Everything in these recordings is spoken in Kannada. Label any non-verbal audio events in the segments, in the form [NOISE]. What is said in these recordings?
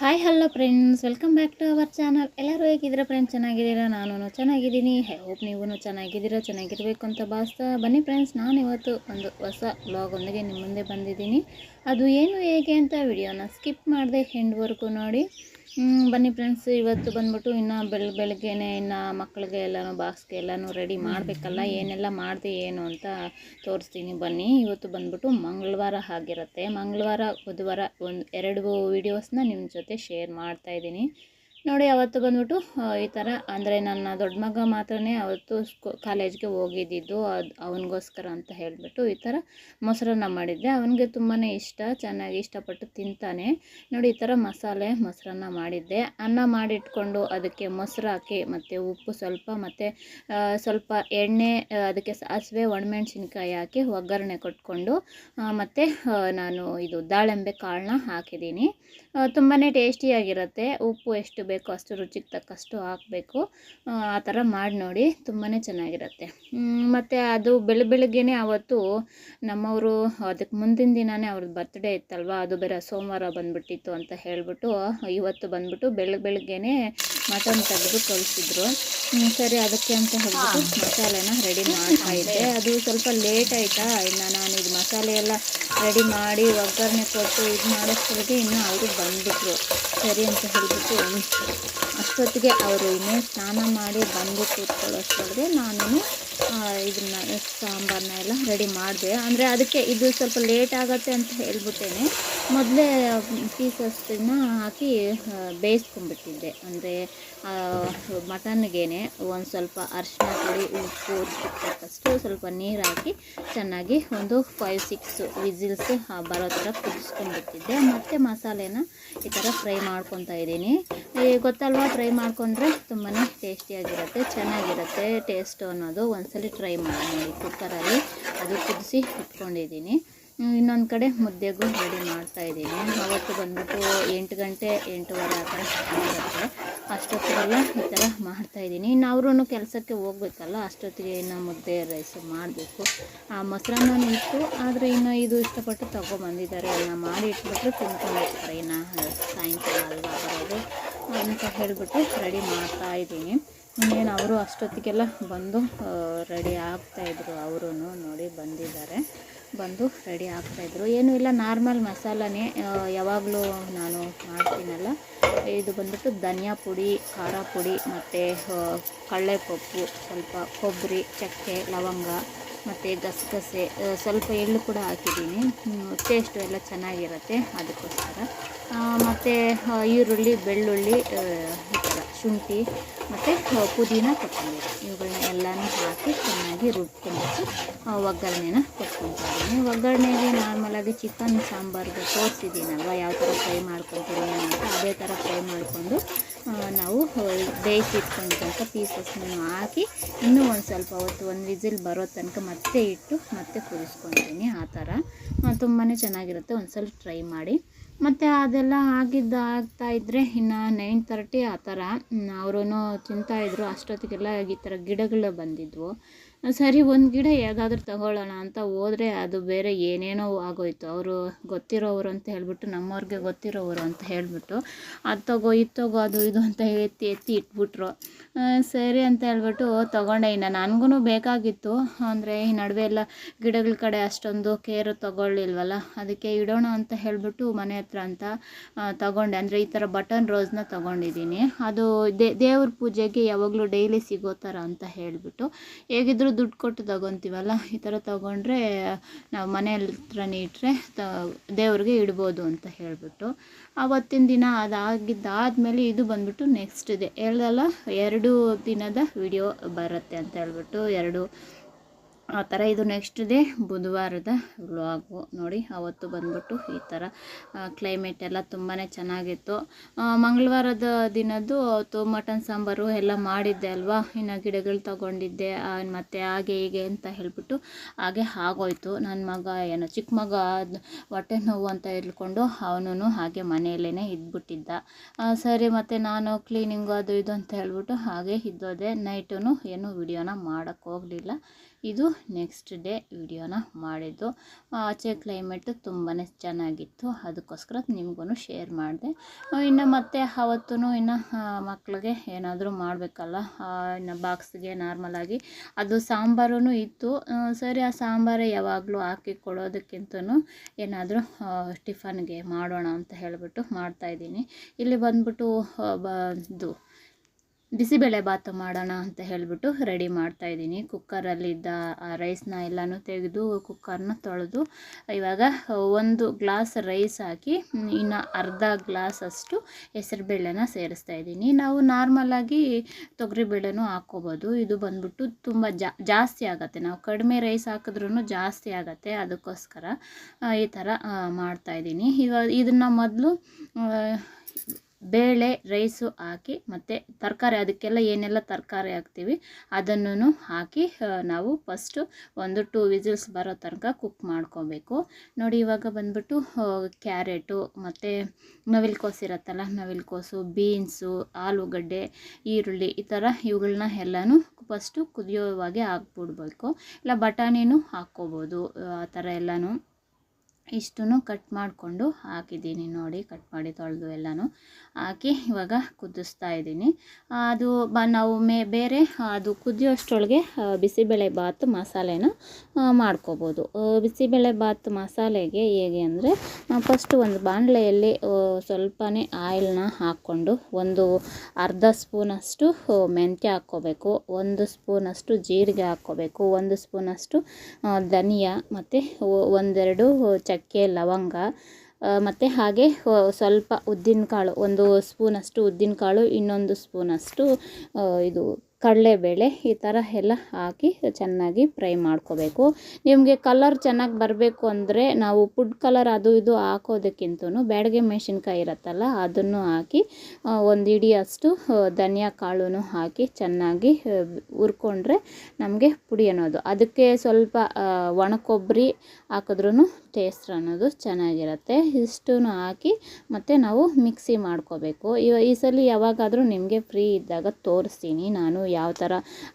Hello friends welcome back to our channel ಎಲ್ಲರೂ ಹೇಗಿದ್ದೀರಾ ಫ್ರೆಂಡ್ಸ್ ಚೆನ್ನಾಗಿದ್ದೀರಾ? ನಾನು ಚೆನ್ನಾಗಿದ್ದೀನಿ. ಹೋಪ್ ನೀವು ಚೆನ್ನಾಗಿದ್ದೀರಾ? ಚೆನ್ನಾಗಿರಬೇಕು ಅಂತ ಭಾವಿಸ್ತಾ ಬನ್ನಿ ಫ್ರೆಂಡ್ಸ್ ನಾನು ಇವತ್ತು ಒಂದು ಹೊಸ ಬ್ಲಾಗೊಂದಿಗೆ ನಿಮ್ಮ ಮುಂದೆ ಬಂದಿದ್ದೀನಿ. ಅದು ಏನು ಹೇಗೆ ಅಂತ ವಿಡಿಯೋನ ಸ್ಕಿಪ್ ಮಾಡಿದೆ ಹೆಂಡ್ವರೆಗೂ ನೋಡಿ. ಬನ್ನಿ ಫ್ರೆಂಡ್ಸ್ ಇವತ್ತು ಬಂದ್ಬಿಟ್ಟು ಇನ್ನು ಬೆಳ್, ಬೆಳಗ್ಗೆನೆ ಇನ್ನು ಮಕ್ಕಳಿಗೆ ಎಲ್ಲನೂ ಬಾಕ್ಸ್ಗೆ ಎಲ್ಲನೂ ರೆಡಿ ಮಾಡಬೇಕಲ್ಲ, ಏನೆಲ್ಲ ಮಾಡಿದೆ ಏನು ಅಂತ ತೋರಿಸ್ತೀನಿ ಬನ್ನಿ. ಇವತ್ತು ಬಂದ್ಬಿಟ್ಟು ಮಂಗಳವಾರ ಆಗಿರುತ್ತೆ ಮಂಗಳವಾರ, ಬುಧವಾರ ಒಂದು, ಎರಡು ವೀಡಿಯೋಸ್ನ ನಿಮ್ಮ ಜೊತೆ ಶೇರ್ ಮಾಡ್ತಾ ಇದ್ದೀನಿ. ನೋಡಿ, ಅವತ್ತು ಬಂದ್ಬಿಟ್ಟು ಈ ಥರ ಅಂದರೆ ನನ್ನ ದೊಡ್ಡ ಮಗ ಮಾತ್ರನೇ ಅವತ್ತು ಸ್ಕೂ, ಕಾಲೇಜ್ಗೆ ಹೋಗಿದ್ದಿದ್ದು, ಅದು ಅವನಿಗೋಸ್ಕರ ಅಂತ ಹೇಳಿಬಿಟ್ಟು ಈ ಥರ ಮೊಸರನ್ನ ಮಾಡಿದ್ದೆ. ಅವನಿಗೆ ತುಂಬಾ ಇಷ್ಟ, ಚೆನ್ನಾಗಿ ಇಷ್ಟಪಟ್ಟು ತಿಂತಾನೆ. ನೋಡಿ, ಈ ಥರ ಮಸಾಲೆ ಮೊಸರನ್ನ ಮಾಡಿದ್ದೆ. ಅನ್ನ ಮಾಡಿಟ್ಕೊಂಡು ಅದಕ್ಕೆ ಮೊಸರು ಹಾಕಿ, ಮತ್ತು ಉಪ್ಪು ಸ್ವಲ್ಪ, ಮತ್ತು ಸ್ವಲ್ಪ ಎಣ್ಣೆ ಅದಕ್ಕೆ ಸಾಸಿವೆ ಒಣಮೆಣ್ಸಿನ್ಕಾಯಿ ಹಾಕಿ ಒಗ್ಗರಣೆ ಕೊಟ್ಕೊಂಡು ಮತ್ತು ನಾನು ಇದು ದಾಳಿಂಬೆ ಕಾಳನ್ನ ಹಾಕಿದ್ದೀನಿ. ತುಂಬಾ ಟೇಸ್ಟಿಯಾಗಿರುತ್ತೆ. ಉಪ್ಪು ಎಷ್ಟು ಅಷ್ಟು ರುಚಿಗೆ ತಕ್ಕಷ್ಟು ಹಾಕಬೇಕು. ಆ ಥರ ಮಾಡಿ ನೋಡಿ ತುಂಬಾ ಚೆನ್ನಾಗಿರುತ್ತೆ. ಮತ್ತು ಅದು ಬೆಳ ಬೆಳಗ್ಗೆನೇ ಆವತ್ತು ನಮ್ಮವರು ಅದಕ್ಕೆ ಮುಂದಿನ ದಿನವೇ ಅವ್ರದ್ದು ಬರ್ತ್ಡೇ ಇತ್ತಲ್ವ, ಅದು ಬೇರೆ ಸೋಮವಾರ ಬಂದ್ಬಿಟ್ಟಿತ್ತು ಅಂತ ಹೇಳಿಬಿಟ್ಟು, ಇವತ್ತು ಬಂದ್ಬಿಟ್ಟು ಬೆಳ ಬೆಳಗ್ಗೆನೇ ಮಟನ್ ತೆಗೆದು ಕಳಿಸಿದ್ರು. ಸರಿ ಅದಕ್ಕೆ ಅಂತ ಹೇಳ್ಬಿಟ್ಟು ಮಸಾಲೆನ ರೆಡಿ ಮಾಡ್ತಾ ಇದ್ದೆ. ಅದು ಸ್ವಲ್ಪ ಲೇಟ್ ಆಯಿತಾ, ಇನ್ನು ನಾನು ಇದು ಮಸಾಲೆ ರೆಡಿ ಮಾಡಿ ಒಗ್ಗರಣೆ ಕೊಟ್ಟು ಇದು ಮಾಡೋಷ್ಟೊಳಗೆ ಇನ್ನೂ ಅವರು ಬಂದುಬಿಟ್ರು. ಸರಿ ಅಂತ ಹೇಳ್ಬಿಟ್ಟು ಅಷ್ಟೊತ್ತಿಗೆ ಅವರು ಇನ್ನೂ ಸ್ನಾನ ಮಾಡಿ ಬಂದು ಕೂತ್ಕೊಳ್ಳೋಷ್ಟೊಳಗೆ ನಾನು ಇದನ್ನ ಸಾಂಬಾರನ್ನ ಎಲ್ಲ ರೆಡಿ ಮಾಡಿದೆ. ಅಂದರೆ ಅದಕ್ಕೆ ಇದು ಸ್ವಲ್ಪ ಲೇಟ್ ಆಗುತ್ತೆ ಅಂತ ಹೇಳ್ಬಿಟ್ಟೇನೆ. ಮೊದಲೇ ಪೀಸಸ್ನ ಹಾಕಿ ಬೇಯಿಸ್ಕೊಂಡ್ಬಿಟ್ಟಿದ್ದೆ. ಅಂದರೆ ಮಟನ್ಗೇನೆ ಒಂದು ಸ್ವಲ್ಪ ಅರಿಶಿನ ಪುಡಿ, ಉಪ್ಪು ತಕ್ಕಷ್ಟು ಸ್ವಲ್ಪ ನೀರು ಹಾಕಿ ಚೆನ್ನಾಗಿ ಒಂದು ಫೈವ್ ಸಿಕ್ಸ್ ವಿಸಿಲ್ಸ್ ಬರೋ ಥರ ಕುದಿಸ್ಕೊಂಡ್ಬಿಟ್ಟಿದ್ದೆ ಮತ್ತು ಮಸಾಲೆನ ಈ ಥರ ಫ್ರೈ ಮಾಡ್ಕೊತಾ ಇದ್ದೀನಿ. ಗೊತ್ತಲ್ವ? ಫ್ರೈ ಮಾಡ್ಕೊಂಡ್ರೆ ತುಂಬಾ ಟೇಸ್ಟಿಯಾಗಿರುತ್ತೆ ಚೆನ್ನಾಗಿರುತ್ತೆ ಟೇಸ್ಟು ಅನ್ನೋದು. ಒಂದ್ಸಲಿ ಟ್ರೈ ಮಾಡಿ ಕುಕ್ಕರಲ್ಲಿ ಅದು ಕುದಿಸಿ ಇಟ್ಕೊಂಡಿದ್ದೀನಿ. ಇನ್ನೊಂದು ಕಡೆ ಮುದ್ದೆಗೂ ರೆಡಿ ಮಾಡ್ತಾಯಿದ್ದೀನಿ ಅವತ್ತು ಬಂದ್ಬಿಟ್ಟು ಎಂಟು ಗಂಟೆ, ಎಂಟೂವರೆ ಆ ಥರ ಅಷ್ಟೊತ್ತಿಗೆಲ್ಲ ಈ ಥರ ಮಾಡ್ತಾಯಿದ್ದೀನಿ ಇನ್ನು ಅವರು ಕೆಲಸಕ್ಕೆ ಹೋಗ್ಬೇಕಲ್ಲ, ಅಷ್ಟೊತ್ತಿಗೆ ಇನ್ನು ಮುದ್ದೆ ರೈಸ್ ಮಾಡಬೇಕು. ಆ ಮೊಸರನ್ನ ನಿಂತು, ಆದರೆ ಇನ್ನು ಇದು ಇಷ್ಟಪಟ್ಟು ತೊಗೊಬಂದಿದ್ದಾರೆ. ಎಲ್ಲ ಮಾಡಿ ಇಟ್ಬಿಟ್ರೆ ತಿನ್ಕೊಂಡಿರ್ತಾರೆ ಇನ್ನು ಸಾಯಂಕಾಲ ಅಲ್ವಾ ಬರೋದು. ಅಂತ ಹೇಳಿಬಿಟ್ಟು ರೆಡಿ ಮಾಡ್ತಾ ಇದ್ದೀನಿ. ಇನ್ನೇನು ಅವರು ಅಷ್ಟೊತ್ತಿಗೆಲ್ಲ ಬಂದು ರೆಡಿ ಆಗ್ತಾಯಿದ್ರು ಅವರು ನೋಡಿ ಬಂದಿದ್ದಾರೆ. ಬಂದು ರೆಡಿ ಆಗ್ತಾಯಿದ್ರು ಏನೂ ಇಲ್ಲ, ನಾರ್ಮಲ್ ಮಸಾಲನೇ ಯಾವಾಗಲೂ ನಾನು ಮಾಡ್ತೀನಲ್ಲ. ಇದು ಬಂದ್ಬಿಟ್ಟು ಧನಿಯಾ ಪುಡಿ, ಖಾರ ಪುಡಿ, ಮತ್ತು ಕಡಲೆಪಪ್ಪು ಸ್ವಲ್ಪ ಕೊಬ್ಬರಿ, ಚಕ್ಕೆ, ಲವಂಗ, ಮತ್ತು ಗಸಗಸೆ ಸ್ವಲ್ಪ ಎಳ್ಳು ಕೂಡ ಹಾಕಿದ್ದೀನಿ. ಟೇಸ್ಟು ಎಲ್ಲ ಚೆನ್ನಾಗಿರುತ್ತೆ ಅದಕ್ಕೋಸ್ಕರ. ಮತ್ತು ಈರುಳ್ಳಿ, ಬೆಳ್ಳುಳ್ಳಿ ಶುಂಠಿ, ಮತ್ತು ಪುದೀನ, ಕೊತ್ತಂಬರಿ. ಇವುಗಳನ್ನ ಎಲ್ಲನೂ ಹಾಕಿ ಚೆನ್ನಾಗಿ ರುಬ್ಕೊಂಡ್ಬಿಟ್ಟು ಒಗ್ಗರಣೆನ ಕೊಟ್ಕೊತಾ ಇದ್ದೀನಿ ಒಗ್ಗರಣೆಗೆ ನಾರ್ಮಲಾಗಿ ಚಿಕನ್ ಸಾಂಬಾರ್ಗೆ ತೋರಿಸಿದ್ದೀನಲ್ವ? ಯಾವ ಥರ ಫ್ರೈ ಮಾಡ್ಕೊತೀನಿ ಅಂತ ಅದೇ ಥರ ಫ್ರೈ ಮಾಡಿಕೊಂಡು ನಾವು ಬೇಯಿಸಿಟ್ಕೊಂಡಿದ್ದಂಥ ಪೀಸಸ್ನ ಹಾಕಿ, ಇನ್ನೂ ಒಂದು ಸ್ವಲ್ಪ ಹೊತ್ತು ಒಂದು ವಿಸಿಲ್ ಬರೋ ತನಕ ಮತ್ತೆ ಇಟ್ಟು, ಮತ್ತೆ ಕುದಿಸ್ಕೊತೀನಿ ಆ ಥರ ತುಂಬಾ ಚೆನ್ನಾಗಿರುತ್ತೆ. ಒಂದು ಸ್ವಲ್ಪ ಟ್ರೈ ಮಾಡಿ. ಮತ್ತು ಅದೆಲ್ಲ ಆಗಿದ್ದ ಆಗ್ತಾಯಿದ್ರೆ ಇನ್ನು ನೈನ್ ತರ್ಟಿ ಆ ಥರ, ಅವರೂ ತಿಂತಾಯಿದ್ರು ಅಷ್ಟೊತ್ತಿಗೆಲ್ಲ ಈ ಥರ ಗಿಡಗಳು ಬಂದಿದ್ವು. ಸರಿ, ಒಂದು ಗಿಡ ಯಾವುದಾದ್ರೂ ತಗೊಳ್ಳೋಣ ಅಂತ ಹೋದರೆ ಅದು ಬೇರೆ ಏನೇನೋ ಆಗೋಯ್ತು. ಅವರು ಗೊತ್ತಿರೋರು ಅಂತ ಹೇಳಿಬಿಟ್ಟು, ನಮ್ಮವ್ರಿಗೆ ಗೊತ್ತಿರೋರು ಅಂತ ಹೇಳಿಬಿಟ್ಟು, ಅದು ತಗೋ, ಇದು ತಗೋ, ಅದು ಇದು ಅಂತ ಎತ್ತಿ ಎತ್ತಿ ಇಟ್ಬಿಟ್ರು. ಸರಿ ಅಂತ ಹೇಳ್ಬಿಟ್ಟು ತೊಗೊಂಡೆ. ಇನ್ನು ನನಗೂ ಬೇಕಾಗಿತ್ತು. ಅಂದರೆ ಈ ನಡುವೆ ಎಲ್ಲ ಗಿಡಗಳ ಕಡೆ ಅಷ್ಟೊಂದು ಕೇರು ತೊಗೊಳ್ಳಿಲ್ವಲ್ಲ, ಅದಕ್ಕೆ ಇಡೋಣ ಅಂತ ಹೇಳಿಬಿಟ್ಟು ಮನೆ ಹತ್ರ ಅಂತ ತಗೊಂಡೆ. ಅಂದರೆ ಈ ಥರ ಬಟನ್ ರೋಸ್ನ ತಗೊಂಡಿದ್ದೀನಿ. ಅದು ದೇ, ದೇವ್ರ ಪೂಜೆಗೆ ಯಾವಾಗಲೂ ಡೈಲಿ ಸಿಗೋ ಥರ ಅಂತ ಹೇಳಿಬಿಟ್ಟು, ಹೇಗಿದ್ರೂ ದುಡ್ಡು ಕೊಟ್ಟು ತಗೊತೀವಲ್ಲ? ಈ ಥರ ತಗೊಂಡ್ರೆ ನಾವು ಮನೆ ಹತ್ರನೇ ಇಟ್ಟರೆ ತ, ದೇವ್ರಿಗೆ ಇಡ್ಬೋದು ಅಂತ ಹೇಳಿಬಿಟ್ಟು. ಆವತ್ತಿನ ದಿನ ಅದಾಗಿದ್ದಾದಮೇಲೆ ಇದು ಬಂದ್ಬಿಟ್ಟು ನೆಕ್ಸ್ಟ್ ಇದೆ ಹೇಳ್ದಲ್ಲ, ಎರಡು ದಿನದ ವಿಡಿಯೋ ಬರುತ್ತೆ ಅಂತ ಹೇಳ್ಬಿಟ್ಟು ಎರಡು ಆ ಥರ ಇದು ನೆಕ್ಸ್ಟ್ ಡೇ ಬುಧವಾರದ ವ್ಲಾಗು ನೋಡಿ, ಅವತ್ತು ಬಂದ್ಬಿಟ್ಟು ಈ ಥರ ಕ್ಲೈಮೇಟ್ ಎಲ್ಲ ತುಂಬಾ ಚೆನ್ನಾಗಿತ್ತು. ಮಂಗಳವಾರದ ದಿನದ್ದು ಅವತ್ತು ಮಟನ್ ಸಾಂಬಾರು ಎಲ್ಲ ಮಾಡಿದ್ದೆ ಅಲ್ವಾ? ಇನ್ನು ಗಿಡಗಳು ತಗೊಂಡಿದ್ದೆ ಮತ್ತು ಹಾಗೆ ಹೀಗೆ ಅಂತ ಹೇಳ್ಬಿಟ್ಟು ಹಾಗೆ ಆಗೋಯ್ತು. ನನ್ನ ಮಗ, ಏನೋ ಚಿಕ್ಕ ಮಗ ಹೊಟ್ಟೆ ನೋವು ಅಂತ ಹೇಳ್ಕೊಂಡು ಅವನು ಹಾಗೆ ಮನೆಯಲ್ಲೇ ಇದ್ಬಿಟ್ಟಿದ್ದ. ಸರಿ, ಮತ್ತು ನಾನು ಕ್ಲೀನಿಂಗು ಅದು ಇದು ಅಂತ ಹೇಳ್ಬಿಟ್ಟು ಹಾಗೆ ಇದ್ದೋದೆ. ನೈಟು ಏನು ವಿಡಿಯೋನ ಮಾಡೋಕ್ಕೆ ಹೋಗಲಿಲ್ಲ. ಇದು ನೆಕ್ಸ್ಟ್ ಡೇ ವಿಡಿಯೋನ ಮಾಡಿದ್ದು. ಆಚೆ ಕ್ಲೈಮೇಟು ತುಂಬಾ ಚೆನ್ನಾಗಿತ್ತು. ಅದಕ್ಕೋಸ್ಕರ ನಿಮಗೂ ಶೇರ್ ಮಾಡಿದೆ. ಇನ್ನು ಮತ್ತೆ ಅವತ್ತೂ ಇನ್ನು ಮಕ್ಕಳಿಗೆ ಏನಾದರೂ ಮಾಡಬೇಕಲ್ಲ? ಇನ್ನು ಬಾಕ್ಸ್ಗೆ ನಾರ್ಮಲಾಗಿ ಅದು ಸಾಂಬಾರು ಇತ್ತು. ಸರಿ, ಆ ಸಾಂಬಾರೇ ಯಾವಾಗಲೂ ಹಾಕಿ ಕೊಡೋದಕ್ಕಿಂತ ಏನಾದರೂ ಟಿಫನ್ಗೆ ಮಾಡೋಣ ಅಂತ ಹೇಳಿಬಿಟ್ಟು ಮಾಡ್ತಾಯಿದ್ದೀನಿ ಇಲ್ಲಿ ಬಂದ್ಬಿಟ್ಟು ಬ ಬಿಸಿಬೇಳೆ ಭಾತು ಮಾಡೋಣ ಅಂತ ಹೇಳಿಬಿಟ್ಟು ರೆಡಿ ಮಾಡ್ತಾಯಿದ್ದೀನಿ ಕುಕ್ಕರಲ್ಲಿದ್ದ ಆ ರೈಸ್ನ ಎಲ್ಲನೂ ತೆಗೆದು ಕುಕ್ಕರ್ನ ತೊಳೆದು, ಇವಾಗ ಒಂದು ಗ್ಲಾಸ್ ರೈಸ್ ಹಾಕಿ ಇನ್ನು ಅರ್ಧ ಗ್ಲಾಸ್ ಅಷ್ಟು ಹೆಸರುಬೇಳೆನ ಸೇರಿಸ್ತಾ ಇದ್ದೀನಿ. ನಾವು ನಾರ್ಮಲಾಗಿ ತೊಗರಿಬೇಳೆನೂ ಹಾಕ್ಕೋಬೋದು. ಇದು ಬಂದ್ಬಿಟ್ಟು ತುಂಬ ಜಾಸ್ತಿ ಆಗುತ್ತೆ. ನಾವು ಕಡಿಮೆ ರೈಸ್ ಹಾಕಿದ್ರೂ ಜಾಸ್ತಿ ಆಗುತ್ತೆ. ಅದಕ್ಕೋಸ್ಕರ ಈ ಥರ ಮಾಡ್ತಾಯಿದ್ದೀನಿ ಇವಾಗ ಇದನ್ನು ಮೊದಲು ಬೇಳೆ, ರೈಸು ಹಾಕಿ ಮತ್ತು ತರಕಾರಿ, ಅದಕ್ಕೆಲ್ಲ ಏನೆಲ್ಲ ತರಕಾರಿ ಹಾಕ್ತೀವಿ ಅದನ್ನು ಹಾಕಿ ನಾವು ಫಸ್ಟು ಒಂದು ಟೂ ವಿಸಿಲ್ಸ್ ಬರೋ ತನಕ ಕುಕ್ ಮಾಡ್ಕೋಬೇಕು. ನೋಡಿ ಇವಾಗ ಬಂದ್ಬಿಟ್ಟು ಕ್ಯಾರೆಟು ಮತ್ತು ನವಿಲ್ಕೋಸು ಇರುತ್ತಲ್ಲ, ನವಿಲ್ಕೋಸು, ಬೀನ್ಸು, ಆಲೂಗಡ್ಡೆ, ಈರುಳ್ಳಿ ಈ ಥರ ಇವುಗಳನ್ನ ಎಲ್ಲನೂ ಫಸ್ಟು ಕುದಿಯೋವಾಗೆ ಹಾಕ್ಬಿಡ್ಬೇಕು. ಇಲ್ಲ, ಬಟಾಣಿನೂ ಹಾಕ್ಕೋಬೋದು, ಆ ಥರ ಎಲ್ಲನೂ. ಇಷ್ಟನ್ನು ಕಟ್ ಮಾಡಿಕೊಂಡು ಹಾಕಿದ್ದೀನಿ ನೋಡಿ ಕಟ್ ಮಾಡಿ ತೊಳೆದು ಎಲ್ಲನೂ. ಹಾಕಿ ಇವಾಗ ಕುದಿಸ್ತಾ ಇದ್ದೀನಿ. ಅದು ಬ ನಾವು ಮೇ ಬೇರೆ ಅದು ಕುದಿಯೋಷ್ಟರೊಳಗೆ ಆ, ಬಿಸಿಬೇಳೆ ಬಾತ್ ಮಸಾಲೆನ ಮಾಡ್ಕೋಬೋದು. ಬಿಸಿಬೇಳೆ ಬಾತ್ ಮಸಾಲೆಗೆ ಹೇಗೆ ಅಂದರೆ ಫಸ್ಟು ಒಂದು ಬಾಣಲೆಯಲ್ಲಿ ಸ್ವಲ್ಪನೇ ಆಯಿಲ್ನ ಹಾಕ್ಕೊಂಡು ಒಂದು ಅರ್ಧ ಸ್ಪೂನಷ್ಟು ಮೆಂತ್ಯ ಹಾಕ್ಕೋಬೇಕು. ಒಂದು ಸ್ಪೂನಷ್ಟು ಜೀರಿಗೆ ಹಾಕ್ಕೋಬೇಕು. ಒಂದು ಸ್ಪೂನಷ್ಟು ಧನಿಯಾ ಮತ್ತು ಒಂದೆರಡು ಚಕ್ಕೆ ಲವಂಗ ಮತ್ತು ಹಾಗೆ ಸ್ವಲ್ಪ ಉದ್ದಿನಕಾಳು ಒಂದು ಸ್ಪೂನಷ್ಟು ಉದ್ದಿನಕಾಳು ಇನ್ನೊಂದು ಸ್ಪೂನಷ್ಟು ಇದು ಕಡಲೆಬೇಳೆ ಈ ಥರ ಎಲ್ಲ ಹಾಕಿ ಚೆನ್ನಾಗಿ ಫ್ರೈ ಮಾಡ್ಕೋಬೇಕು. ನಿಮಗೆ ಕಲರ್ ಚೆನ್ನಾಗಿ ಬರಬೇಕು ಅಂದರೆ ನಾವು ಫುಡ್ ಕಲರ್ ಅದು ಇದು ಹಾಕೋದಕ್ಕಿಂತ ಬ್ಯಾಡಗೆ ಮೆಣಸಿನ್ಕಾಯಿ ಇರುತ್ತಲ್ಲ ಅದನ್ನು ಹಾಕಿ ಒಂದು ಇಡಿಯಷ್ಟು ಧನಿಯಾ ಕಾಳು ಹಾಕಿ ಚೆನ್ನಾಗಿ ಹುರ್ಕೊಂಡ್ರೆ ನಮಗೆ ಪುಡಿ ಅನ್ನೋದು. ಅದಕ್ಕೆ ಸ್ವಲ್ಪ ಒಣ ಕೊಬ್ಬರಿ ಹಾಕಿದ್ರೂ ಟೇಸ್ಟ್ ಅನ್ನೋದು ಚೆನ್ನಾಗಿರುತ್ತೆ. ಇಷ್ಟು ಹಾಕಿ ಮತ್ತು ನಾವು ಮಿಕ್ಸಿ ಮಾಡ್ಕೋಬೇಕು. ಇವ ಈ ಸಲ ಯಾವಾಗಾದರೂ ನಿಮಗೆ ಫ್ರೀ ಇದ್ದಾಗ ತೋರಿಸ್ತೀನಿ. ನಾನು ಯಾವ ಥರ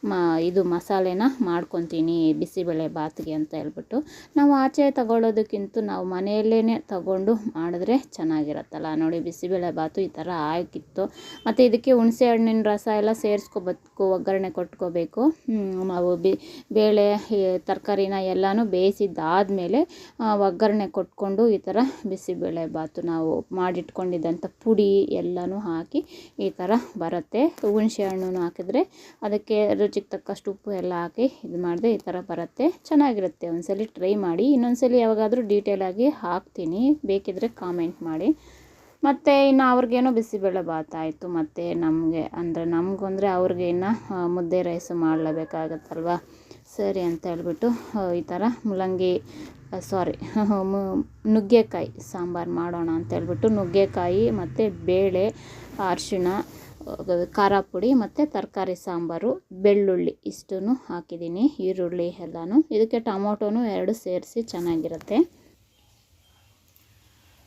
ಮ ಇದು ಮಸಾಲೆನ ಮಾಡ್ಕೊತೀನಿ, ಬಿಸಿಬೇಳೆ ಬಾತ್ಗೆ ಅಂತ ಹೇಳ್ಬಿಟ್ಟು ನಾವು ಆಚೆ ತಗೊಳ್ಳೋದಕ್ಕಿಂತ ನಾವು ಮನೆಯಲ್ಲೇ ತಗೊಂಡು ಮಾಡಿದ್ರೆ ಚೆನ್ನಾಗಿರತ್ತಲ್ಲ. ನೋಡಿ ಬಿಸಿಬೇಳೆ ಬಾತು ಈ ಥರ ಆಗಿತ್ತು. ಮತ್ತು ಇದಕ್ಕೆ ಹುಣಸೆ ಹಣ್ಣಿನ ರಸ ಎಲ್ಲ ಸೇರಿಸ್ಕೋಬೇಕು ಒಗ್ಗರಣೆ ಕೊಟ್ಕೋಬೇಕು. ನಾವು ಬಿ ಬೇಳೆ ತರಕಾರಿನ ಎಲ್ಲನೂ ಬೇಯಿಸಿದ್ದಾದಮೇಲೆ ಒಗ್ಗರಣೆ ಕೊಟ್ಕೊಂಡು ಈ ಥರ ಬಿಸಿಬೇಳೆ ಬಾತು ನಾವು ಮಾಡಿಟ್ಕೊಂಡಿದ್ದಂಥ ಪುಡಿ ಎಲ್ಲನೂ ಹಾಕಿ ಈ ಥರ ಬರುತ್ತೆ. ಹುಣಸೆ ಹಣ್ಣು ಹಾಕಿದ್ರೆ ಅದಕ್ಕೆ ರುಚಿಗೆ ತಕ್ಕಷ್ಟು ಉಪ್ಪು ಎಲ್ಲ ಹಾಕಿ ಇದು ಮಾಡಿದೆ ಈ ಥರ ಬರುತ್ತೆ. ಚೆನ್ನಾಗಿರುತ್ತೆ. ಒಂದ್ಸಲಿ ಟ್ರೈ ಮಾಡಿ. ಇನ್ನೊಂದ್ಸಲಿ ಯಾವಾಗಾದರೂ ಡೀಟೇಲಾಗಿ ಹಾಕ್ತೀನಿ. ಬೇಕಿದ್ದರೆ ಕಾಮೆಂಟ್ ಮಾಡಿ. ಮತ್ತು ಇನ್ನು ಅವ್ರಿಗೇನೋ ಬಿಸಿಬೇಳೆ ಬಾತ್ ಆಯಿತು. ಮತ್ತು ನಮಗೆ ಅಂದರೆ ನಮಗಂದರೆ ಅವ್ರಿಗೆ ಇನ್ನು ಮುದ್ದೆ ರೈಸು ಮಾಡಲೇಬೇಕಾಗತ್ತಲ್ವ? ಸರಿ ಅಂತ ಹೇಳ್ಬಿಟ್ಟು ಈ ಥರ ಮುಲಂಗಿ ಸಾರಿ [LAUGHS] ನುಗ್ಗೆಕಾಯಿ ಸಾಂಬಾರು ಮಾಡೋಣ ಅಂತ ಹೇಳ್ಬಿಟ್ಟು ನುಗ್ಗೆಕಾಯಿ ಮತ್ತು ಬೇಳೆ, ಅರಿಶಿಣ ಖಾರ ಪುಡಿ ಮತ್ತು ತರಕಾರಿ ಸಾಂಬಾರು, ಬೆಳ್ಳುಳ್ಳಿ ಇಷ್ಟನ್ನು ಹಾಕಿದ್ದೀನಿ, ಈರುಳ್ಳಿ ಎಲ್ಲನೂ. ಇದಕ್ಕೆ ಟೊಮೊಟೊನು ಎರಡು ಸೇರಿಸಿ ಚೆನ್ನಾಗಿರುತ್ತೆ.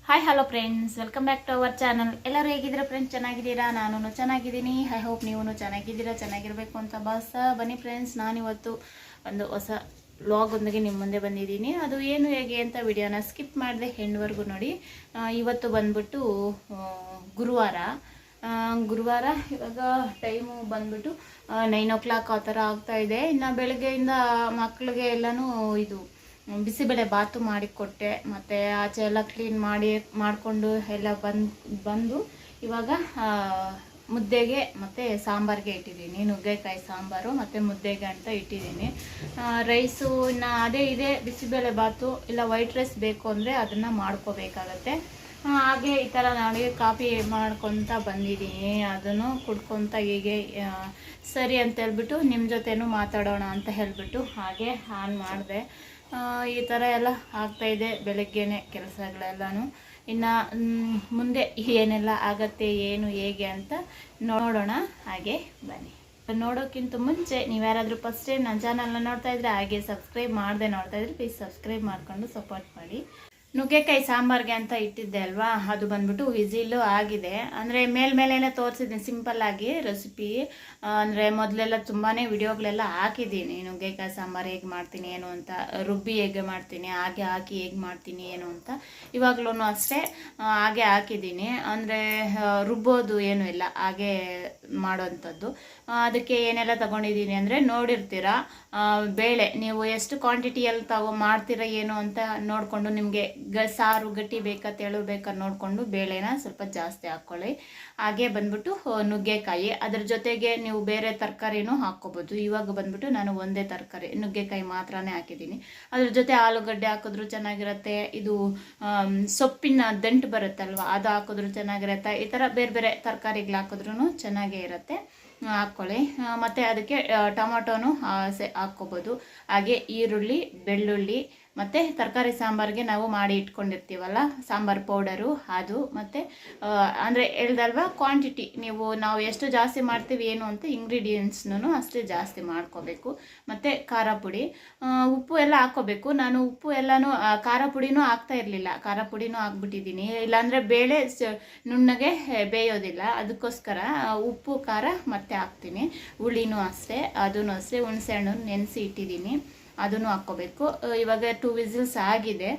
Hi hello friends welcome back to our channel ಎಲ್ಲರೂ ಹೇಗಿದ್ದೀರಾ ಫ್ರೆಂಡ್ಸ್ ಚೆನ್ನಾಗಿದ್ದೀರಾ? ನಾನು ಚೆನ್ನಾಗಿದ್ದೀನಿ. ಐ ಹೋಪ್ ನೀವು ಚೆನ್ನಾಗಿದ್ದೀರಾ? ಚೆನ್ನಾಗಿರಬೇಕು ಅಂತ ಬಸ್ ಬನ್ನಿ ಫ್ರೆಂಡ್ಸ್ ನಾನಿವತ್ತು ಒಂದು ಹೊಸ ವ್ಲಾಗ್ ಒಂದಿಗೆ ನಿಮ್ಮ ಮುಂದೆ ಬಂದಿದ್ದೀನಿ. ಅದು ಏನು, ಹೇಗೆ ಅಂತ ವಿಡಿಯೋನ ಸ್ಕಿಪ್ ಮಾಡಿದೆ ಹೆಣ್ವರೆಗೂ ನೋಡಿ. ಇವತ್ತು ಬಂದ್ಬಿಟ್ಟು ಗುರುವಾರ ಗುರುವಾರ ಇವಾಗ ಟೈಮು ಬಂದ್ಬಿಟ್ಟು ನೈನ್ ಓ ಕ್ಲಾಕ್ ಆ ಥರ ಆಗ್ತಾ ಇದೆ. ಇನ್ನು ಬೆಳಗ್ಗೆಯಿಂದ ಮಕ್ಕಳಿಗೆ ಎಲ್ಲನೂ ಇದು, ಬಿಸಿಬೇಳೆ ಬಾತು ಮಾಡಿಕೊಟ್ಟೆ ಮತ್ತು ಆಚೆ ಎಲ್ಲ ಕ್ಲೀನ್ ಮಾಡಿ, ಮಾಡಿಕೊಂಡು ಎಲ್ಲ ಬಂದು ಬಂದು ಇವಾಗ ಮುದ್ದೆಗೆ ಮತ್ತು ಸಾಂಬಾರಿಗೆ ಇಟ್ಟಿದ್ದೀನಿ. ನುಗ್ಗೆಕಾಯಿ ಸಾಂಬಾರು ಮತ್ತು ಮುದ್ದೆಗೆ ಅಂತ ಇಟ್ಟಿದ್ದೀನಿ. ರೈಸು ಇನ್ನು ಅದೇ ಇದೆ. ಬಿಸಿಬೇಳೆ ಬಾತು, ಇಲ್ಲ ವೈಟ್ ರೈಸ್ ಬೇಕು ಅಂದರೆ ಅದನ್ನು ಮಾಡ್ಕೋಬೇಕಾಗತ್ತೆ. ಹಾಗೆ ಈ ಥರ ನಾವೇ ಕಾಫಿ ಮಾಡ್ಕೊತ ಬಂದಿದ್ದೀನಿ. ಅದನ್ನು ಕುಡ್ಕೊತ ಹೀಗೆ ಸರಿ ಅಂತ ಹೇಳ್ಬಿಟ್ಟು ನಿಮ್ಮ ಜೊತೆನೂ ಮಾತಾಡೋಣ ಅಂತ ಹೇಳ್ಬಿಟ್ಟು ಹಾಗೆ ಆನ್ ಮಾಡಿದೆ. ಈ ಥರ ಎಲ್ಲ ಆಗ್ತಾಯಿದೆ ಬೆಳಗ್ಗೆನೆ ಕೆಲಸಗಳೆಲ್ಲನೂ. ಇನ್ನು ಮುಂದೆ ಏನೆಲ್ಲ ಆಗತ್ತೆ, ಏನು, ಹೇಗೆ ಅಂತ ನೋಡೋಣ. ಹಾಗೆ ಬನ್ನಿ. ನೋಡೋಕ್ಕಿಂತ ಮುಂಚೆ ನೀವು ಯಾರಾದರೂ ಫಸ್ಟ್ ಟೈಮ್ ನನ್ನ ಚಾನಲ್ನ ನೋಡ್ತಾ ಇದ್ರೆ ಹಾಗೆ ಸಬ್ಸ್ಕ್ರೈಬ್ ಮಾಡದೆ ನೋಡ್ತಾ ಇದ್ರೆ ಪ್ಲೀಸ್ ಸಬ್ಸ್ಕ್ರೈಬ್ ಮಾಡಿಕೊಂಡು ಸಪೋರ್ಟ್ ಮಾಡಿ. ನುಗ್ಗೆಕಾಯಿ ಸಾಂಬಾರ್ಗೆ ಅಂತ ಇಟ್ಟಿದ್ದೆ ಅಲ್ವಾ? ಅದು ಬಂದ್ಬಿಟ್ಟು ವಿಸಿಲು ಆಗಿದೆ. ಅಂದರೆ ಮೇಲ್ಮೇಲೆ ತೋರಿಸಿದ್ದೀನಿ, ಸಿಂಪಲ್ ಆಗಿ ರೆಸಿಪಿ. ಅಂದರೆ ಮೊದಲೆಲ್ಲ ತುಂಬಾ ವಿಡಿಯೋಗಳೆಲ್ಲ ಹಾಕಿದ್ದೀನಿ. ನುಗ್ಗೆಕಾಯಿ ಸಾಂಬಾರು ಹೇಗೆ ಮಾಡ್ತೀನಿ, ಏನು ಅಂತ, ರುಬ್ಬಿ ಹೇಗೆ ಮಾಡ್ತೀನಿ, ಹಾಗೆ ಹಾಕಿ ಹೇಗೆ ಮಾಡ್ತೀನಿ, ಏನು ಅಂತ ಇವಾಗ್ಲೂ ಅಷ್ಟೇ ಹಾಗೆ ಹಾಕಿದ್ದೀನಿ. ಅಂದರೆ ರುಬ್ಬೋದು ಏನೂ ಇಲ್ಲ, ಹಾಗೆ ಮಾಡೋವಂಥದ್ದು ಅದಕ್ಕೆ ಏನೆಲ್ಲ ತಗೊಂಡಿದ್ದೀನಿ ಅಂದರೆ ನೋಡಿರ್ತೀರ ಬೇಳೆ, ನೀವು ಎಷ್ಟು ಕ್ವಾಂಟಿಟಿಯಲ್ಲಿ ತಗೋ ಮಾಡ್ತೀರ ಏನು ಅಂತ ನೋಡಿಕೊಂಡು ನಿಮಗೆ ಗ, ಸಾರು ಗಟ್ಟಿ ಬೇಕಾ, ತೆಳು ಬೇಕಾ ನೋಡಿಕೊಂಡು ಬೇಳೆನ ಸ್ವಲ್ಪ ಜಾಸ್ತಿ ಹಾಕ್ಕೊಳ್ಳಿ ಹಾಗೆ ಬಂದ್ಬಿಟ್ಟು ನುಗ್ಗೆಕಾಯಿ. ಅದ್ರ ಜೊತೆಗೆ ನೀವು ಬೇರೆ ತರಕಾರಿನೂ ಹಾಕ್ಕೋಬೋದು. ಇವಾಗ ಬಂದ್ಬಿಟ್ಟು ನಾನು ಒಂದೇ ತರಕಾರಿ, ನುಗ್ಗೆಕಾಯಿ ಮಾತ್ರನೇ ಹಾಕಿದ್ದೀನಿ. ಅದ್ರ ಜೊತೆ ಆಲೂಗಡ್ಡೆ ಹಾಕಿದ್ರು ಚೆನ್ನಾಗಿರುತ್ತೆ. ಇದು ಸೊಪ್ಪಿನ ದಂಟು ಬರುತ್ತಲ್ವ, ಅದು ಹಾಕಿದ್ರು ಚೆನ್ನಾಗಿರುತ್ತೆ. ಈ ಥರ ಬೇರೆ ಬೇರೆ ತರಕಾರಿಗಳು ಹಾಕಿದ್ರು ಚೆನ್ನಾಗೇ ಇರುತ್ತೆ. ಹಾಕ್ಕೊಳ್ಳಿ. ಮತ್ತು ಅದಕ್ಕೆ ಟೊಮೊಟೊನೂ ಸೆ ಹಾಕ್ಕೊಬೋದು. ಹಾಗೆ ಈರುಳ್ಳಿ ಬೆಳ್ಳುಳ್ಳಿ ಮತ್ತು ತರಕಾರಿ ಸಾಂಬಾರಿಗೆ ನಾವು ಮಾಡಿ ಇಟ್ಕೊಂಡಿರ್ತೀವಲ್ಲ, ಸಾಂಬಾರು ಪೌಡರು, ಅದು ಮತ್ತು ಅಂದರೆ ಹೇಳ್ದಲ್ವ ಕ್ವಾಂಟಿಟಿ ನೀವು ನಾವು ಎಷ್ಟು ಜಾಸ್ತಿ ಮಾಡ್ತೀವಿ, ಏನು ಅಂತ ಇಂಗ್ರೀಡಿಯೆಂಟ್ಸ್ನೂ ಅಷ್ಟೇ ಜಾಸ್ತಿ ಮಾಡ್ಕೋಬೇಕು. ಮತ್ತು ಖಾರ ಪುಡಿ ಉಪ್ಪು ಎಲ್ಲ ಹಾಕ್ಕೋಬೇಕು. ನಾನು ಉಪ್ಪು ಎಲ್ಲನೂ ಖಾರ ಪುಡಿನೂ ಹಾಕ್ತಾ ಇರಲಿಲ್ಲ. ಖಾರ ಪುಡಿನೂ ಹಾಕ್ಬಿಟ್ಟಿದ್ದೀನಿ. ಇಲ್ಲಾಂದರೆ ಬೇಳೆ ನುಣ್ಣಗೆ ಬೇಯೋದಿಲ್ಲ. ಅದಕ್ಕೋಸ್ಕರ ಉಪ್ಪು, ಖಾರ ಮತ್ತೆ ಹಾಕ್ತೀನಿ. ಹುಳಿನೂ ಅಷ್ಟೇ ಅದೂ ಅಷ್ಟೇ ಹುಣಸೆ ಹಣ್ಣು ನೆನೆಸಿ ಇಟ್ಟಿದ್ದೀನಿ. ಅದನ್ನು ಹಾಕ್ಕೋಬೇಕು. ಇವಾಗ ಟೂ ವಿಸಿಲ್ಸ್ ಆಗಿದೆ.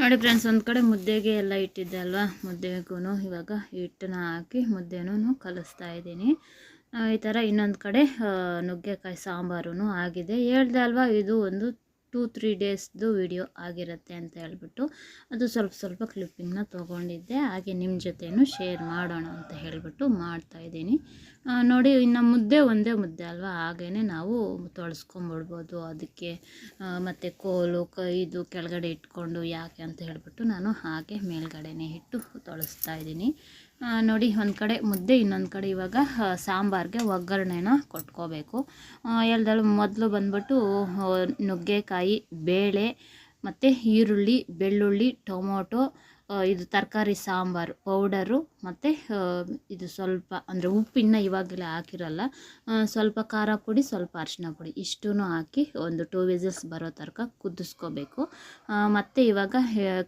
ನೋಡಿ ಫ್ರೆಂಡ್ಸ್ ಒಂದು ಕಡೆ ಮುದ್ದೆಗೆ ಎಲ್ಲ ಇಟ್ಟಿದ್ದೆ ಅಲ್ವಾ? ಮುದ್ದೆಗೂ ಇವಾಗ ಹಿಟ್ಟನ್ನ ಹಾಕಿ ಮುದ್ದೆನೂ ಕಲಿಸ್ತಾ ಇದ್ದೀನಿ. ಈ ಥರ ಇನ್ನೊಂದು ಕಡೆ ನುಗ್ಗೆಕಾಯಿ ಸಾಂಬಾರು ಆಗಿದೆ. ಹೇಳ್ದೆ ಅಲ್ವಾ, ಇದು ಒಂದು ಟೂ ತ್ರೀ ಡೇಸ್ದು ವಿಡಿಯೋ ಆಗಿರುತ್ತೆ ಅಂತ ಹೇಳ್ಬಿಟ್ಟು ಅದು ಸ್ವಲ್ಪ ಸ್ವಲ್ಪ ಕ್ಲಿಪ್ಪಿಂಗ್ನ ತೊಗೊಂಡಿದ್ದೆ. ಹಾಗೆ ನಿಮ್ಮ ಜೊತೆಯೂ ಶೇರ್ ಮಾಡೋಣ ಅಂತ ಹೇಳಿಬಿಟ್ಟು ಮಾಡ್ತಾಯಿದ್ದೀನಿ ನೋಡಿ, ಇನ್ನು ಮುದ್ದೆ ಒಂದೇ ಮುದ್ದೆ ಅಲ್ವಾ? ಹಾಗೇ ನಾವು ತೊಳಸ್ಕೊಂಬಿಡ್ಬೋದು. ಅದಕ್ಕೆ ಮತ್ತು ಕೋಲು ಕೈದು ಕೆಳಗಡೆ ಇಟ್ಕೊಂಡು ಯಾಕೆ ಅಂತ ಹೇಳಿಬಿಟ್ಟು ನಾನು ಹಾಗೆ ಮೇಲ್ಗಡೆನೇ ಇಟ್ಟು ತೊಳಸ್ತಾ ಇದ್ದೀನಿ. ನೋಡಿ, ಒಂದು ಕಡೆ ಮುದ್ದೆ, ಇನ್ನೊಂದು ಕಡೆ ಇವಾಗ ಸಾಂಬಾರಿಗೆ ಒಗ್ಗರಣೆನ ಕೊಟ್ಕೋಬೇಕು. ಎಲ್ಲದಲ್ಲೂ ಮೊದಲು ಬಂದ್ಬಿಟ್ಟು ನುಗ್ಗೆಕಾಯಿ, ಬೇಳೆ, ಮತ್ತು ಈರುಳ್ಳಿ, ಬೆಳ್ಳುಳ್ಳಿ, ಟೊಮೊಟೊ ಇದು ತರಕಾರಿ ಸಾಂಬಾರು, ಪೌಡರು ಮತ್ತು ಇದು ಸ್ವಲ್ಪ ಅಂದರೆ ಉಪ್ಪಿನ ಇವಾಗಲೇ ಹಾಕಿರಲ್ಲ ಸ್ವಲ್ಪ ಖಾರ ಪುಡಿ, ಸ್ವಲ್ಪ ಅರಿಶಿನ ಪುಡಿ ಇಷ್ಟೂ ಹಾಕಿ ಒಂದು ಟೂ ವಿಸಲ್ಸ್ ಬರೋ ತರಕ ಕುದಿಸ್ಕೋಬೇಕು. ಮತ್ತು ಇವಾಗ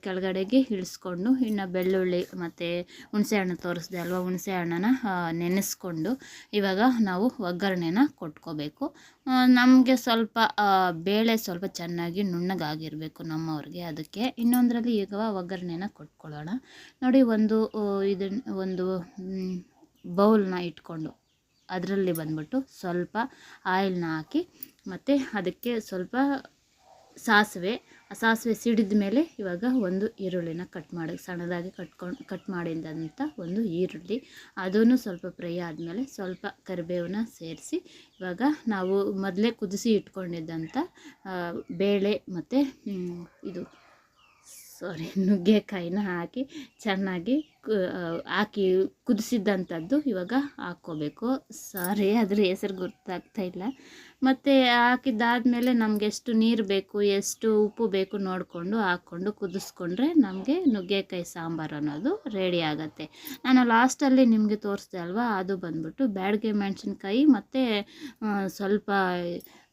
ಕೆಳಗಡೆಗೆ ಇಳಿಸ್ಕೊಂಡು ಇನ್ನು ಬೆಳ್ಳುಳ್ಳಿ ಮತ್ತು ಹುಣಸೆ ಹಣ್ಣು ತೋರಿಸ್ದೆ ಅಲ್ವಾ, ಹುಣಸೆ ಹಣ್ಣನ್ನು ನೆನೆಸ್ಕೊಂಡು ಇವಾಗ ನಾವು ಒಗ್ಗರಣೆನ ಕೊಟ್ಕೋಬೇಕು. ನಮಗೆ ಸ್ವಲ್ಪ ಬೇಳೆ ಸ್ವಲ್ಪ ಚೆನ್ನಾಗಿ ನುಣ್ಣಗಾಗಿರಬೇಕು ನಮ್ಮವ್ರಿಗೆ, ಅದಕ್ಕೆ ಇನ್ನೊಂದರಲ್ಲಿ ಈಗ ಒಗ್ಗರಣೆನ ಕೊಟ್ಕೊಳ್ಳೋಣ ನೋಡಿ, ಒಂದು ಇದನ್ನ ಒಂದು ಬೌಲ್ನ ಇಟ್ಕೊಂಡು ಅದರಲ್ಲಿ ಬಂದ್ಬಿಟ್ಟು ಸ್ವಲ್ಪ ಆಯಿಲ್ನ ಹಾಕಿ ಮತ್ತು ಅದಕ್ಕೆ ಸ್ವಲ್ಪ ಸಾಸಿವೆ, ಆ ಸಾಸಿವೆ ಸಿಡಿದ ಮೇಲೆ ಇವಾಗ ಒಂದು ಈರುಳ್ಳಿನ ಕಟ್ ಮಾಡಿ, ಸಣ್ಣದಾಗಿ ಕಟ್ಕೊಂಡು, ಕಟ್ ಮಾಡಿದಂಥ ಒಂದು ಈರುಳ್ಳಿ. ಅದನ್ನು ಸ್ವಲ್ಪ ಫ್ರೈ ಆದಮೇಲೆ ಸ್ವಲ್ಪ ಕರಿಬೇವನ್ನ ಸೇರಿಸಿ ಇವಾಗ ನಾವು ಮೊದಲೇ ಕುದಿಸಿ ಇಟ್ಕೊಂಡಿದ್ದಂಥ ಬೇಳೆ ಮತ್ತು ಇದು ಸಾರಿ ನುಗ್ಗೆಕಾಯಿನ ಹಾಕಿ ಚೆನ್ನಾಗಿ ಹಾಕಿ ಕುದಿಸಿದ್ದಂಥದ್ದು ಇವಾಗ ಹಾಕ್ಕೋಬೇಕು. ಸಾರಿ ಅದ್ರ ಹೆಸರು ಗೊತ್ತಾಗ್ತಾ ಇಲ್ಲ. ಮತ್ತು ಹಾಕಿದ್ದಾದಮೇಲೆ ನಮ್ಗೆ ಎಷ್ಟು ನೀರು ಬೇಕು, ಎಷ್ಟು ಉಪ್ಪು ಬೇಕು ನೋಡಿಕೊಂಡು ಹಾಕ್ಕೊಂಡು ಕುದಿಸ್ಕೊಂಡ್ರೆ ನಮಗೆ ನುಗ್ಗೆಕಾಯಿ ಸಾಂಬಾರು ಅನ್ನೋದು ರೆಡಿ ಆಗುತ್ತೆ. ನಾನು ಲಾಸ್ಟಲ್ಲಿ ನಿಮಗೆ ತೋರಿಸ್ದೆ ಅಲ್ವಾ, ಅದು ಬಂದ್ಬಿಟ್ಟು ಬ್ಯಾಡಗೆ ಮೆಣಸಿನ್ಕಾಯಿ ಮತ್ತು ಸ್ವಲ್ಪ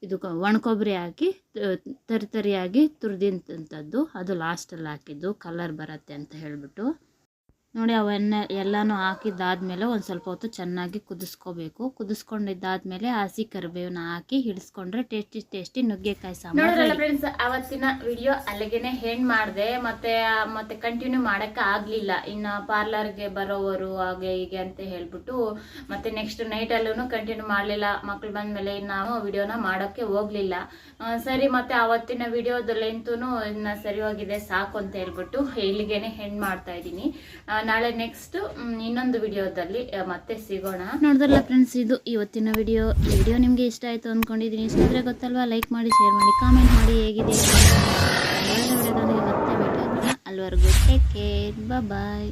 ಇದು ಒಣಕೊಬ್ಬರಿ ಒಣ ಕೊಬ್ಬರಿ ಹಾಕಿ ತರಿತರಿಯಾಗಿ ತರಿ ತರಿಯಾಗಿ ತುರಿದಿಂಥದ್ದು ಅದು ಲಾಸ್ಟಲ್ಲಿ ಹಾಕಿದ್ದು ಕಲರ್ ಬರುತ್ತೆ ಅಂತ ಹೇಳಿಬಿಟ್ಟು. ನೋಡಿ ಅವನ್ನ ಎಲ್ಲನೂ ಹಾಕಿದ್ದಾದಮೇಲೆ ಒಂದು ಸ್ವಲ್ಪ ಹೊತ್ತು ಚೆನ್ನಾಗಿ ಕುದಿಸ್ಕೋಬೇಕು. ಕುದಿಸ್ಕೊಂಡಿದ್ದಾದ್ಮೇಲೆ ಹಸಿ ಕರಿಬೇವನ್ನ ಹಾಕಿ ಹಿಡಿಸ್ಕೊಂಡ್ರೆ ಟೇಸ್ಟಿ ಟೇಸ್ಟಿ ನುಗ್ಗೆಕಾಯಿ ಸಾಂಬಾರು. ಅವತ್ತಿನ ವಿಡಿಯೋ ಅಲ್ಲಿಗೆನೆ ಹೆಣ್ ಮಾಡಿದೆ. ಮತ್ತೆ ಮತ್ತೆ ಕಂಟಿನ್ಯೂ ಮಾಡಕ್ಕೆ ಆಗ್ಲಿಲ್ಲ. ಇನ್ನ ಪಾರ್ಲರ್ಗೆ ಬರೋವರು ಹಾಗೆ ಹೀಗೆ ಅಂತ ಹೇಳ್ಬಿಟ್ಟು ಮತ್ತೆ ನೆಕ್ಸ್ಟ್ ನೈಟ್ ಅಲ್ಲೂ ಕಂಟಿನ್ಯೂ ಮಾಡಲಿಲ್ಲ. ಮಕ್ಳು ಬಂದ್ಮೇಲೆ ನಾವು ವಿಡಿಯೋನ ಮಾಡೋಕ್ಕೆ ಹೋಗ್ಲಿಲ್ಲ. ಸರಿ ಮತ್ತೆ ಅವತ್ತಿನ ವಿಡಿಯೋದ ಲೆಂತೂ ಇನ್ನ ಸರಿ ಹೋಗಿದೆ ಸಾಕು ಅಂತ ಹೇಳ್ಬಿಟ್ಟು ಇಲ್ಲಿಗೆನೆ ಹೆಣ್ ಮಾಡ್ತಾ ಇದ್ದೀನಿ. ಆ, ನಾಳೆ ನೆಕ್ಸ್ಟ್ ಇನ್ನೊಂದು ವಿಡಿಯೋದಲ್ಲಿ ಮತ್ತೆ ಸಿಗೋಣ. ನೋಡಿದ್ರಲ್ಲ ಫ್ರೆಂಡ್ಸ್ ಇದು ಇವತ್ತಿನ ವಿಡಿಯೋ ವಿಡಿಯೋ ನಿಮಗೆ ಇಷ್ಟ ಆಯಿತು ಅನ್ಕೊಂಡಿದೀನಿ. ಇಷ್ಟ ಆದರೆ ಗೊತ್ತಲ್ವಾ? ಲೈಕ್ ಮಾಡಿ ಶೇರ್ ಮಾಡಿ ಕಾಮೆಂಟ್ ಮಾಡಿ ಹೇಗಿದೆ? ಒಳ್ಳೆ ಮತ್ತೆ ಭೇಟಿ ಟೇಕ್ ಕೇರ್ ಬಾಯ್